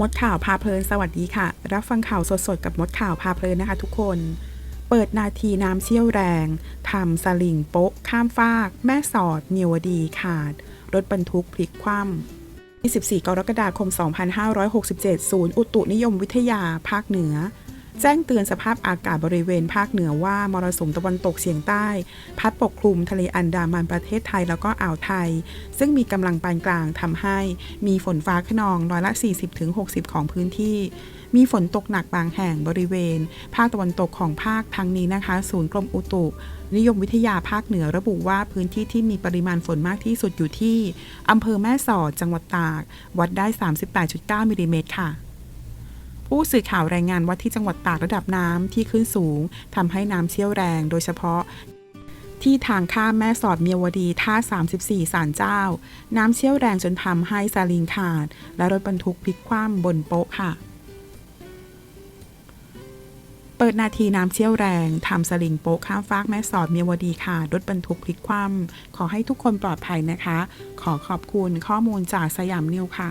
มดข่าวพาเพลินสวัสดีค่ะ รับฟังข่าวสดๆ กับมดข่าวพาเพลินนะคะทุกคน เปิดนาทีน้ำเชี่ยวแรงทำสลิงโป๊ะ ข้ามฟาก แม่สอดเมียวดีขาด รถบรรทุกพลิกคว่ำ24 กรกฎาคม 2567 ศูนย์อุตุนิยมวิทยาภาคเหนือ แจ้งเตือนสภาพอากาศบริเวณภาคเหนือว่ามรสุมตะวันตกเฉียงใต้ พัดปกคลุมทะเลอันดามันประเทศไทยแล้วก็อ่าวไทย ซึ่งมีกำลังปานกลางทำให้มีฝนฟ้าขนองร้อยละ 40-60 ของพื้นที่ มีฝนตกหนักบางแห่งบริเวณ ภาคตะวันตกของภาคทั้งนี้นะคะ ศูนย์กรมอุตุนิยมวิทยาภาคเหนือระบุว่าพื้นที่ที่มีปริมาณฝนมากที่สุดอยู่ที่อำเภอแม่สอดจังหวัดตาก วัดได้ 38.9มิลลิเมตรค่ะ ผู้สื่อข่าวรายงานว่าที่จังหวัดตากระดับน้ำที่ขึ้นสูงทำให้น้ำเชี่ยวแรงโดยเฉพาะที่ทางข้ามแม่สอดเมียวดีท่า 34 สารเจ้า น้ำเชี่ยวแรงจนทำให้ซาลิงขาด และรถบรรทุกพลิกคว่ำบนโป๊ะค่ะ เปิดนาทีน้ำเชี่ยวแรงทำสลิงโป๊ะข้ามฟากแม่สอดเมียวดีค่ะ รถบรรทุกพลิกคว่ำขอให้ทุกคนปลอดภัยนะคะ ขอขอบคุณข้อมูลจากสยามนิวค่ะ